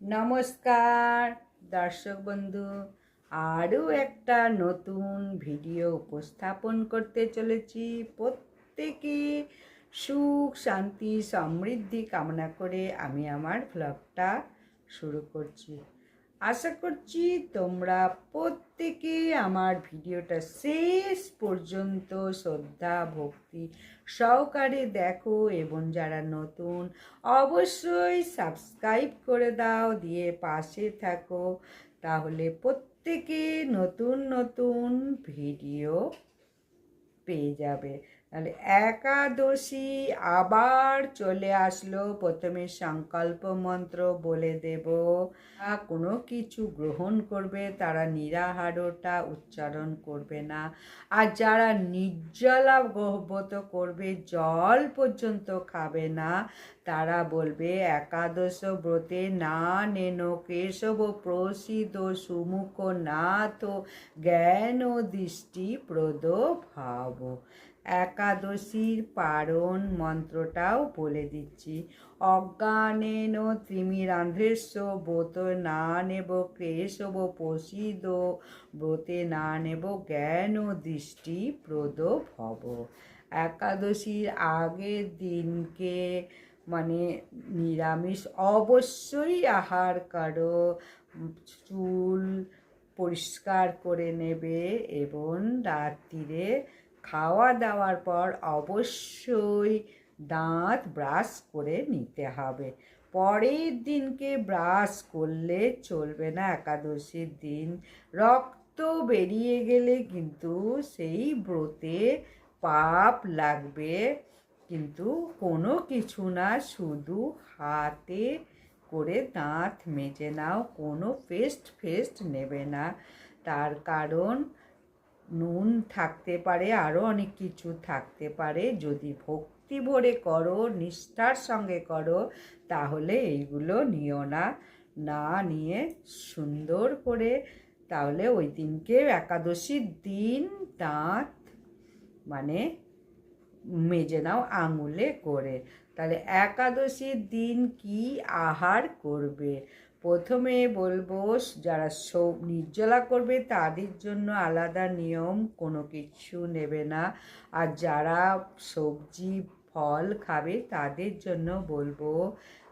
নমস্কার, দর্শক বন্ধু, আরও একটা নতুন ভিডিও উপস্থাপন করতে চলেছি। প্রত্যেকে সুখ, শান্তি, সমৃদ্ধি কামনা করে আমি আমার ভ্লগটা শুরু করছি। আশা করছি তোমরা প্রত্যেকে আমার ভিডিওটা শেষ পর্যন্ত শ্রদ্ধা, ভক্তি সহকারে দেখো এবং যারা নতুন অবশ্যই সাবস্ক্রাইব করে দাও, দিয়ে পাশে থাকো। তাহলে প্রত্যেকে নতুন নতুন ভিডিও পেয়ে যাবে। তাহলে একাদশী আবার চলে আসলো। প্রথমে সংকল্প মন্ত্র বলে দেব। কোনো কিছু গ্রহণ করবে, তারা নিরাহারটা উচ্চারণ করবে না। আর যারা নির্জলা গহ্বত করবে, জল পর্যন্ত খাবে না, তারা বলবে, একাদশ ব্রতে না নেন কেশব প্রসিদ সুমুখ নাথ, জ্ঞান দৃষ্টি প্রদ ভাব। একাদশীর পারণ মন্ত্রটাও বলে দিচ্ছি। অজ্ঞানেন ত্রিমিরান্ধ্রেস্ব ব্রত না নেব ক্লেশব প্রসিদ ব্রতে না নেব জ্ঞান ও দৃষ্টি প্রদ ভব। একাদশীর আগের দিনকে মানে নিরামিষ, অবশ্যই আহার করো, চুল পরিষ্কার করে নেবে এবং রাত্রিরে খাওয়া দাওয়ার পর অবশ্যই দাঁত ব্রাশ করে নিতে হবে। পরের দিনকে ব্রাশ করলে চলবে না, একাদশীর দিন। রক্ত বেরিয়ে গেলে কিন্তু সেই ব্রতে পাপ লাগবে, কিন্তু কোনো কিছু না, শুধু হাতে করে দাঁত মেজে নাও, কোনো পেস্ট ফেস্ট নেবে না। তার কারণ নুন থাকতে পারে আরও অনেক কিছু থাকতে পারে। যদি ভক্তি ভরে করো, নিষ্ঠার সঙ্গে করো, তাহলে এইগুলো নিও না। না নিয়ে সুন্দর করে তাহলে ওই দিনকে একাদশীর দিন দাঁত মানে মেজে নাও আঙুলে করে। তাহলে একাদশীর দিন কি আহার করবে? প্রথমে বলব যারা সব নির্জলা করবে, তাদের জন্য আলাদা নিয়ম, কোনো কিছু নেবে না। আর যারা সবজি, ফল খাবে, তাদের জন্য বলব,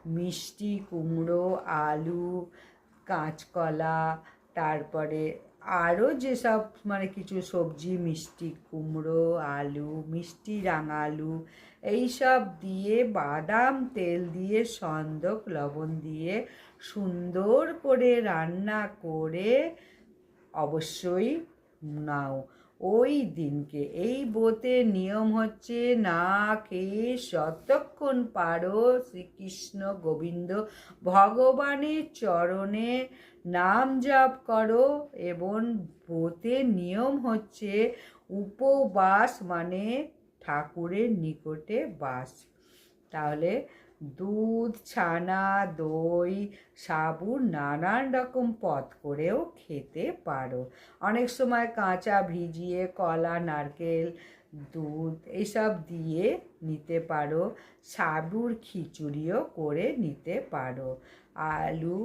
মিষ্টি, কুমড়ো, আলু, কাঁচকলা, তারপরে আরও যেসব মানে কিছু সবজি, মিষ্টি, কুমড়ো, আলু, মিষ্টি রাঙা আলু এইসব দিয়ে বাদাম, তেল দিয়ে, সন্দক, লবণ দিয়ে সুন্দর করে রান্না করে অবশ্যই নাও। ওই দিনকে, এই বোতের নিয়ম হচ্ছে, না খেয়ে যতক্ষণ পারো শ্রীকৃষ্ণ গোবিন্দ ভগবানের চরণে নাম জপ করো। এবং ব্রতের নিয়ম হচ্ছে, উপবাস মানে ঠাকুরের নিকটে বাস। তাহলে দুধ, ছানা, দই সাবু নানান রকম পথ করেও খেতে পারো। অনেক সময় কাঁচা ভিজিয়ে কলা, নারকেল, দুধ এইসব দিয়ে নিতে পারো। সাবুর খিচুড়িও করে নিতে পারো। আলু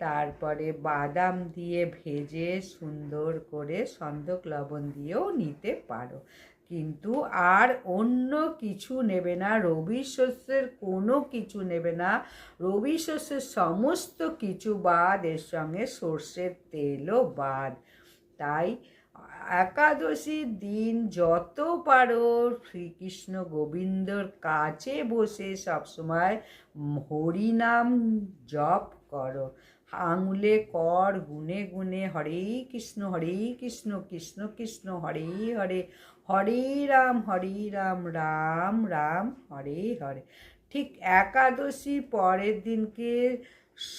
তারপরে বাদাম দিয়ে ভেজে সুন্দর করে সন্দক লবণ দিয়েও নিতে পারো। কিন্তু আর অন্য কিছু নেবে না, রবি শস্যের কোনো কিছু নেবে না। রবি শস্যের সমস্ত কিছু বাদ, এর সঙ্গে সর্ষের তেলও বাদ। তাই একাদশীর দিন যত পারো শ্রীকৃষ্ণ গোবিন্দর কাছে বসে সবসময় হরিনাম জপ করো। আঙুলে কর, গুনে গুনে, হরে কৃষ্ণ হরে কৃষ্ণ কৃষ্ণ কৃষ্ণ, হরে হরে হরে রাম হরে রাম রাম রাম, হরে হরে। ঠিক একাদশীর পরের দিনকে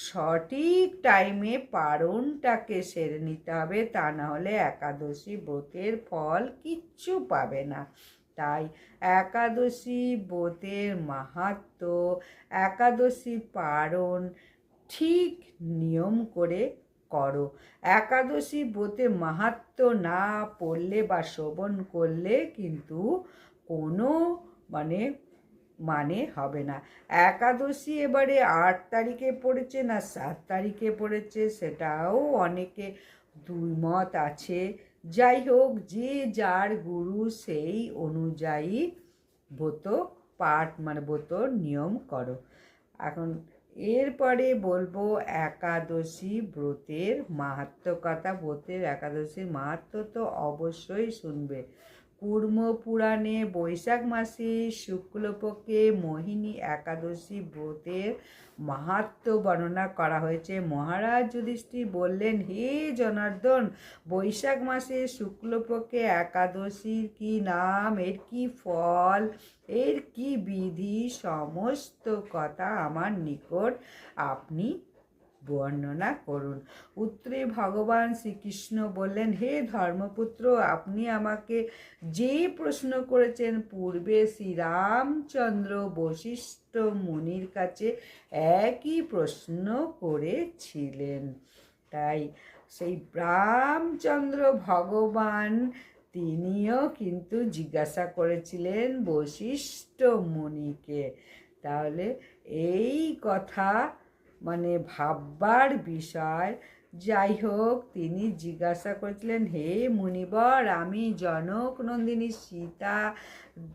সঠিক টাইমে পারণটাকে সেরে নিতে হবে, তা না হলে একাদশী ব্রতের ফল কিচ্ছু পাবে না। তাই একাদশী ব্রতের মাহাত্ম, একাদশী পারণ ঠিক নিয়ম করে করো। একাদশী ব্রতে মাহাত্ম না পড়লে বা শ্রবণ করলে কিন্তু কোনো মানে মানে হবে না। একাদশী এবারে আট তারিখে পড়েছে না সাত তারিখে পড়েছে সেটাও অনেকে দুই মত আছে। যাই হোক, যে যার গুরু সেই অনুযায়ী ব্রত পাঠ মানে ব্রত নিয়ম করো। এখন এরপরে বলব একাদশী ব্রতের মাহাত্ম কথা ব্রতের একাদশীর মাহাত্ম তো অবশ্যই শুনবে। কুর্ম পুরাণে বৈশাখ মাসে শুক্লপক্ষে মোহিনী একাদশী ব্রতের মাহাত্ম বর্ণনা করা হয়েছে। মহারাজ যুধিষ্ঠির বললেন, হে জনার্দন, বৈশাখ মাসে শুক্লপক্ষে একাদশীর কি নাম? এর কি ফল? এর কি বিধি? সমস্ত কথা আমার নিকট আপনি বর্ণনা করুন। উত্তরে ভগবান শ্রীকৃষ্ণ বললেন, হে ধর্মপুত্র, আপনি আমাকে যে প্রশ্ন করেছেন, পূর্বে শ্রীরামচন্দ্র বশিষ্ঠ মুনির কাছে একই প্রশ্ন করেছিলেন। তাই সেই রামচন্দ্র ভগবান, তিনিও কিন্তু জিজ্ঞাসা করেছিলেন বশিষ্ঠ মুনিকে। তাহলে এই কথা মানে ভাববার বিষয়। যাই হোক, তিনি জিজ্ঞাসা করেছিলেন, হে মুনিবর, আমি জনক নন্দিনী সীতা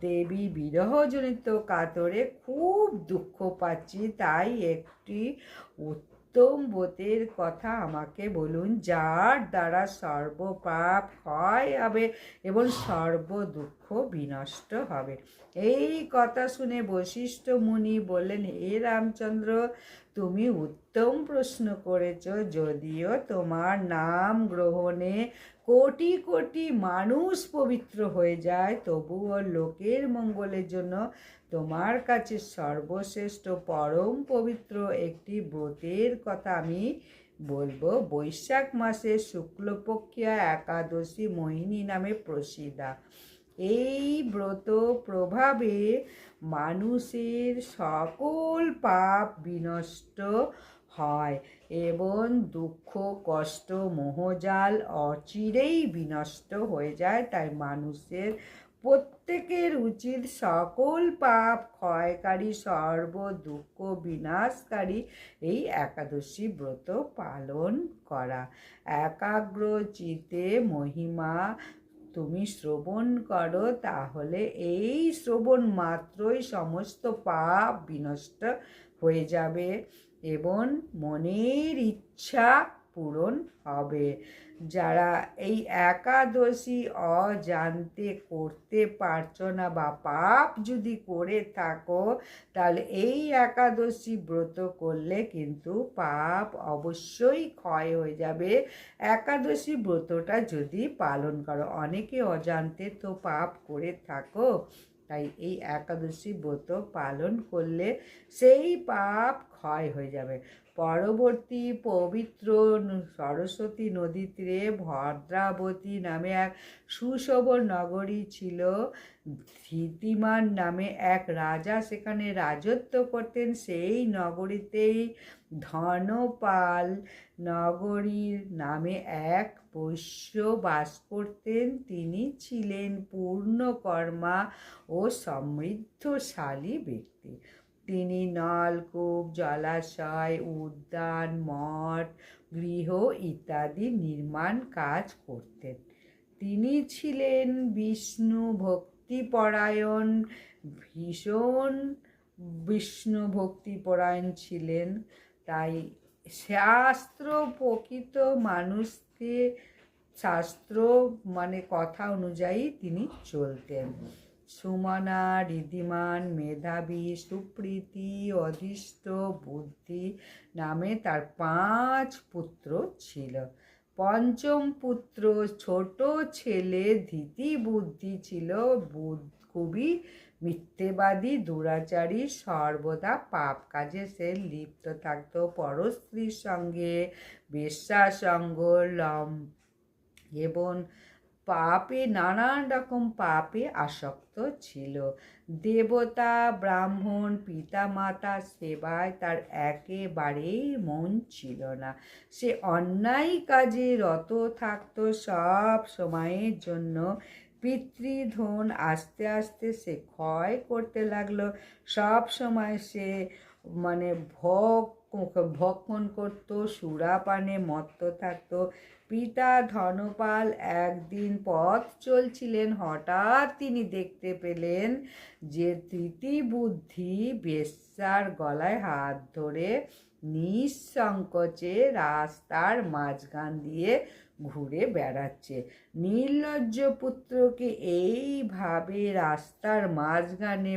দেবী বিরহজনিত কাতরে খুব দুঃখ পাচ্ছি। তাই একটি উত্তম ব্রতের কথা আমাকে বলুন, যার দ্বারা সর্বপাপ হয় হবে এবং সর্ব দুঃখ বিনষ্ট হবে। এই কথা শুনে বশিষ্ঠ মুনি বললেন, হে রামচন্দ্র, তুমি উত্তম প্রশ্ন করেছ। যদিও তোমার নাম গ্রহণে কোটি কোটি মানুষ পবিত্র হয়ে যায়, তবুও লোকের মঙ্গলের জন্য তোমার কাছে সর্বশ্রেষ্ঠ পরম পবিত্র একটি ব্রতের কথা আমি বলব। বৈশাখ মাসে শুক্লপক্ষিয়া একাদশী মোহিনী নামে প্রসিদ্ধা। এই ব্রত প্রভাবে মানুষের সকল পাপ বিনষ্ট হয় এবং দুঃখ, কষ্ট, মোহজাল অচিরেই বিনষ্ট হয়ে যায়। তাই মানুষের প্রত্যেকের উচিত সকল পাপ ক্ষয়কারী সর্ব দুঃখ বিনাশকারী এই একাদশী ব্রত পালন করা। একাগ্র চিতে মহিমা তুমি শ্রবণ করো, তাহলে এই শ্রবণ মাত্রই সমস্ত পাপ বিনষ্ট হয়ে যাবে এবং মনের ইচ্ছা পূরণ হবে। যারা এই একাদশী অজান্তে করতে পারছ না বা পাপ যদি করে থাকো, তাহলে এই একাদশী ব্রত করলে কিন্তু পাপ অবশ্যই ক্ষয় হয়ে যাবে। একাদশী ব্রতটা যদি পালন করো, অনেকে অজান্তে তো পাপ করে থাকো, তাই এই একাদশী ব্রত পালন করলে সেই পাপ ক্ষয় হয়ে যাবে। পরবর্তী পবিত্র সরস্বতী নদী তীরে ভদ্রাবতী নামে এক সুশোভর নগরী ছিল। ধীতিমান নামে এক রাজা সেখানে রাজত্ব করতেন। সেই নগরীতেই ধনপাল নগরীর নামে এক বৈশ্য বাস করতেন। তিনি ছিলেন পূর্ণকর্মা ও সমৃদ্ধশালী ব্যক্তি। তিনি নলকূপ, জলাশয়, উদ্যান, মঠ, গৃহ ইত্যাদি নির্মাণ কাজ করতেন। তিনি ছিলেন বিষ্ণু ভক্তিপরায়ণ, ভীষণ বিষ্ণু ভক্তিপরায়ণ ছিলেন। তাই শাস্ত্র প্রকৃত মানুষকে শাস্ত্র মানে কথা অনুযায়ী তিনি চলতেন। সুমনা ঋদ্ধিমান মেধাবী, সুপ্রীতি, অধিষ্ঠ, বুদ্ধি নামে তার পাঁচ পুত্র ছিল। পঞ্চম পুত্র ছোট ছেলে ধীতি বুদ্ধি ছিল। খুবই মিথ্যেবাদী, দুরাচারী, সর্বদা পাপ কাজে সে লিপ্ত থাকতো। পরস্ত্রীর সঙ্গে বেশ্যাসঙ্গ লম এবং পাপে, নানান রকম পাপে আসক্ত ছিল। দেবতা, ব্রাহ্মণ পিতা পিতামাতা সেবায় তার একেবারেই মন ছিল না। সে অন্যায় কাজে রত থাকতো সব সময়ের জন্য। পিতৃধন আস্তে আস্তে সে ক্ষয় করতে লাগল। সব সময় সে মানে ভোগ ভক্ষণ করত, সুরাপানে মত্ত থাকতো। পিতা ধনপাল একদিন পথ চলছিলেন, হঠাৎ তিনি দেখতে পেলেন যে তৃতি বুদ্ধি বেশ্যার গলায় হাত ধরে নিঃসংকোচে রাস্তার মাঝখান দিয়ে ঘুরে বেড়াচ্ছে। নির্লজ্জ পুত্রকে এইভাবে রাস্তার মাঝখানে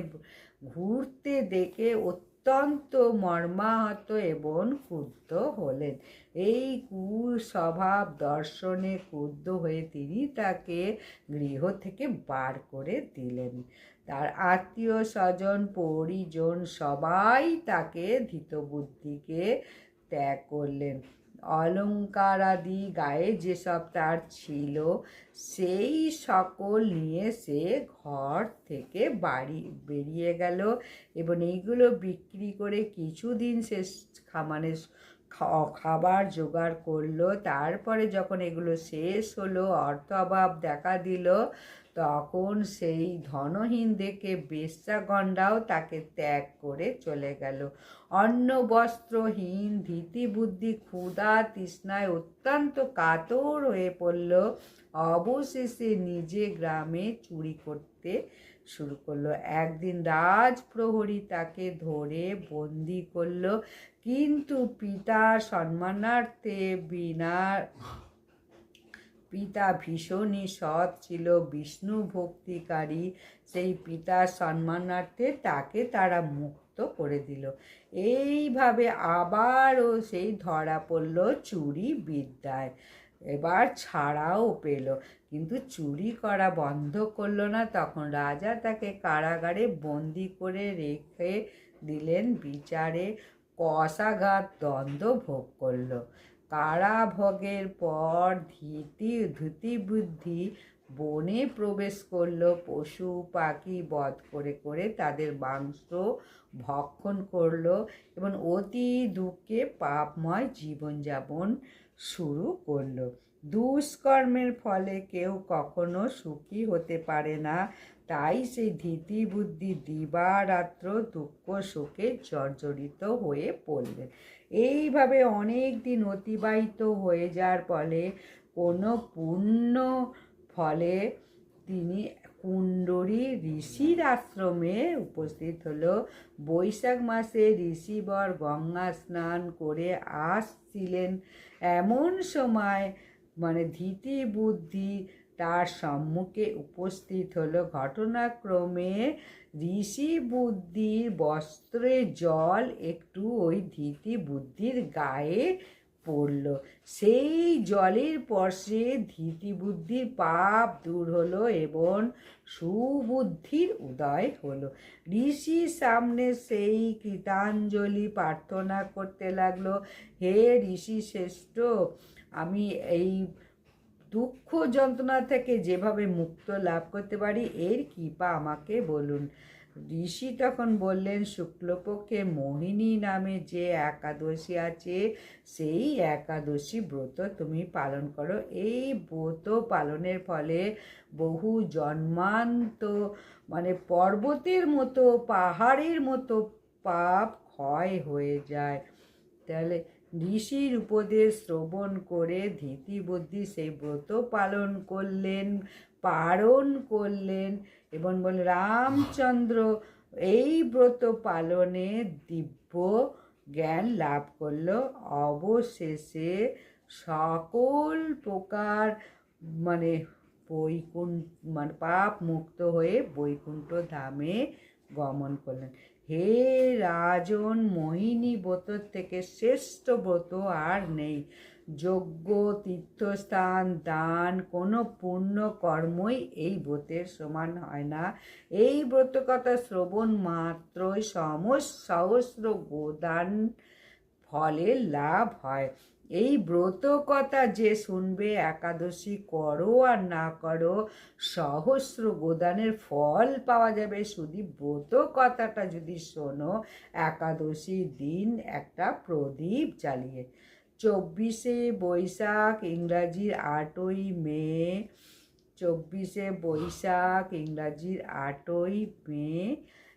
ঘুরতে দেখে অত্যন্ত মর্মাহত এবং ক্ষুব্ধ হলেন। এই কুস্বভাব দর্শনে ক্ষুব্ধ হয়ে তিনি তাকে গৃহ থেকে বার করে দিলেন। তার আত্মীয় স্বজন, পরিজন সবাই তাকে ধৃতবুদ্ধিকে ত্যাগ করলেন। অলঙ্কার আদি গায়ে যেসব তার ছিল, সেই সকল নিয়ে সে ঘর থেকে বাড়ি বেরিয়ে গেল। এবং এইগুলো বিক্রি করে কিছুদিন সে মানে খাবার জোগাড় করল। তারপরে যখন এগুলো শেষ হলো, অর্থ অভাব দেখা দিল। তখন সেই ধনহীন দেখে বেশ্যাগণ্ডাও তাকে ত্যাগ করে চলে গেল। অন্ন বস্ত্রহীন ধীতি বুদ্ধি ক্ষুধা তৃষ্ণায় অত্যন্ত কাতর হয়ে পড়ল। অবশেষে নিজে গ্রামে চুরি করতে শুরু করল। একদিন রাজপ্রহরী তাকে ধরে বন্দি করল, কিন্তু পিতার সম্মানার্থে বিনা পিতা ভীষণই সৎ ছিল, বিষ্ণু ভক্তিকারী। সেই পিতার সম্মানার্থে তাকে তারা মুক্ত করে দিল। এইভাবে আবারও সেই ধরা পড়ল চুরি বিদ্যায়। এবার ছাড়াও পেল। কিন্তু চুরি করা বন্ধ করল না। তখন রাজা তাকে কারাগারে বন্দি করে রেখে দিলেন। বিচারে কষাঘাত দ্বন্দ্ব ভোগ করল। কারাভোগের পর ধীতি, ধুতি বুদ্ধি, বনে প্রবেশ করল, পশু পাখি বধ করে করে তাদের মাংস ভক্ষণ করল এবং অতি দুঃখে পাপময় জীবনযাপন শুরু করল। দুষ্কর্মের ফলে কেউ কখনো সুখী হতে পারে না। তাই সেই ধীতি বুদ্ধি দিবারাত্র দুঃখ, শোকে জর্জরিত হয়ে পড়লেন এইভাবে অনেক দিন অতিবাহিত হয়ে যাওয়ার ফলে কোনো পুণ্য ফলে তিনি কুণ্ডরী ঋষির আশ্রমে উপস্থিত হলো। বৈশাখ মাসে ঋষিবর গঙ্গা স্নান করে আসছিলেন। এমন সময় মানে ধীতি বুদ্ধি তার সম্মুখে উপস্থিত হলো। ঘটনাক্রমে ঋষি বুদ্ধির বস্ত্রে জল একটু ওই ধীতি বুদ্ধির গায়ে পড়ল। সেই জলের পর্শে ধীতি বুদ্ধির পাপ দূর হলো এবং সুবুদ্ধির উদয় হলো। ঋষির সামনে সেই কৃতাঞ্জলি প্রার্থনা করতে লাগল, হে ঋষি শ্রেষ্ঠ আমি এই দুঃখ যন্ত্রণা থেকে যেভাবে মুক্ত লাভ করতে পারি, এর কৃপা আমাকে বলুন। ঋষি তখন বললেন, শুক্লপক্ষে মোহিনী নামে যে একাদশী আছে, সেই একাদশী ব্রত তুমি পালন করো। এই ব্রত পালনের ফলে বহু জন্মান্ত মানে পর্বতের মতো, পাহাড়ের মতো পাপ ক্ষয় হয়ে যায়। তাহলে ঋষির উপদেশ শ্রবণ করে ধীতি বুদ্ধি সেই ব্রত পালন করলেন পালন করলেন এবং বল রামচন্দ্র, এই ব্রত পালনে দিব্য জ্ঞান লাভ করল। অবশেষে সকল প্রকার মানে বৈকুণ্ঠ মানে পাপ মুক্ত হয়ে বৈকুণ্ঠ ধামে গমন করলেন। হে রাজন মোহিনী ব্রতর থেকে শ্রেষ্ঠ ব্রত আর নেই। যজ্ঞ, তীর্থস্থান, দান, কোনো পূর্ণ কর্মই এই ব্রতের সমান হয় না। এই ব্রত কথা শ্রবণ মাত্রই সমস সহস্র গোদান ফলে লাভ হয়। এই ব্রত কথা যে শুনবে, একাদশী করো আর না করো, সহস্র গোদানের ফল পাওয়া যাবে। শুধু ব্রত কথাটা যদি শোনো, একাদশী দিন একটা প্রদীপ জ্বালিয়ে। চব্বিশে বৈশাখ ইংরাজির আটই মে। চব্বিশে বৈশাখ ইংরাজির আটই মে।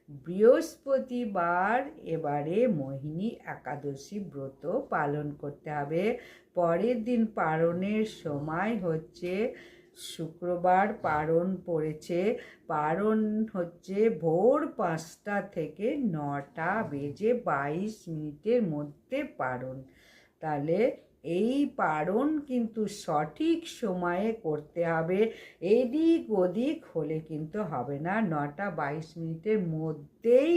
বৃহস্পতিবার এবারে মোহিনী একাদশী ব্রত পালন করতে হবে। পরের দিন পালনের সময় হচ্ছে, শুক্রবার পারণ পড়েছে। পারণ হচ্ছে ভোর পাঁচটা থেকে নটা বেজে বাইশ মিনিটের মধ্যে পারণ। তাহলে এই পারণ কিন্তু সঠিক সময়ে করতে হবে। এদিক ওদিক হলে কিন্তু হবে না। নটা বাইশ মিনিটের মধ্যেই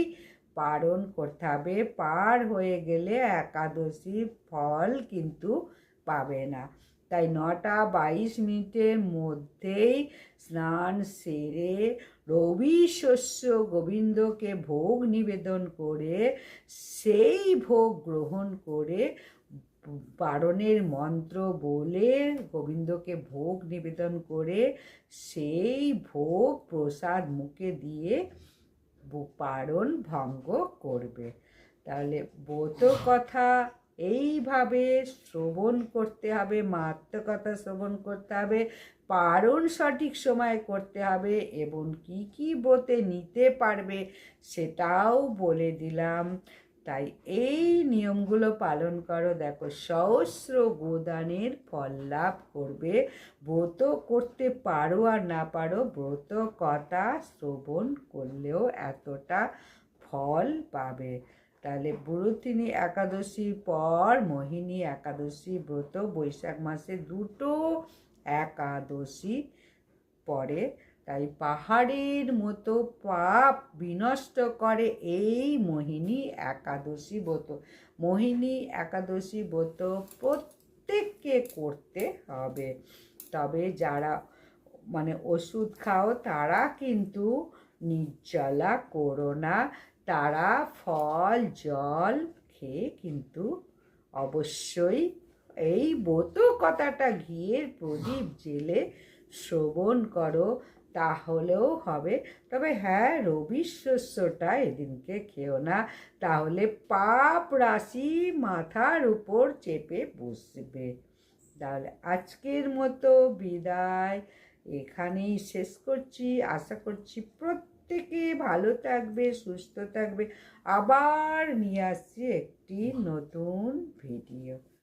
পারণ করতে হবে। পার হয়ে গেলে একাদশী ফল কিন্তু পাবে না। তাই নটা বাইশ মিনিটের মধ্যেই স্নান সেরে রবি শস্য গোবিন্দকে ভোগ নিবেদন করে, সেই ভোগ গ্রহণ করে পারণের মন্ত্র বলে গোবিন্দকে ভোগ নিবেদন করে সেই ভোগ প্রসাদ মুখে দিয়ে পারণ ভঙ্গ করবে। তাহলে ব্রত কথা এইভাবে শ্রবণ করতে হবে, মাত্র কথা শ্রবণ করতে হবে, পারণ সঠিক সময় করতে হবে এবং কি কি ব্রতে নিতে পারবে সেটাও বলে দিলাম। তাই এই নিয়মগুলো পালন করো। দেখো, সহস্র গোদানের ফল লাভ করবে। ব্রত করতে পারো আর না পারো, ব্রত কথা শ্রবণ করলেও এতটা ফল পাবে। তাহলে বুড়োতিনী একাদশীর পর, মোহিনী একাদশী ব্রত, বৈশাখ মাসে দুটো একাদশী পরে তাই পাহাড়ের মতো পাপ বিনষ্ট করে এই মোহিনী একাদশী ব্রত। মোহিনী একাদশী ব্রত প্রত্যেককে করতে হবে। তবে যারা মানে ওষুধ খাও, তারা কিন্তু নির্জলা করো না। তারা ফল, জল খেয়ে কিন্তু অবশ্যই এই ব্রত কথাটা ঘিয়ের প্রদীপ জেলে শ্রবণ করো। তাহলেও হবে। তবে হ্যাঁ রবি শস্যটা এদিনকে খেও না। তাহলে পাপ রাশি মাথার উপর চেপে বসবে। তাহলে আজকের মতো বিদায়। এখানেই শেষ করছি। আশা করছি প্রত্যেকে ভালো থাকবে সুস্থ থাকবে। আবার নিয়ে আসছি একটি নতুন ভিডিও।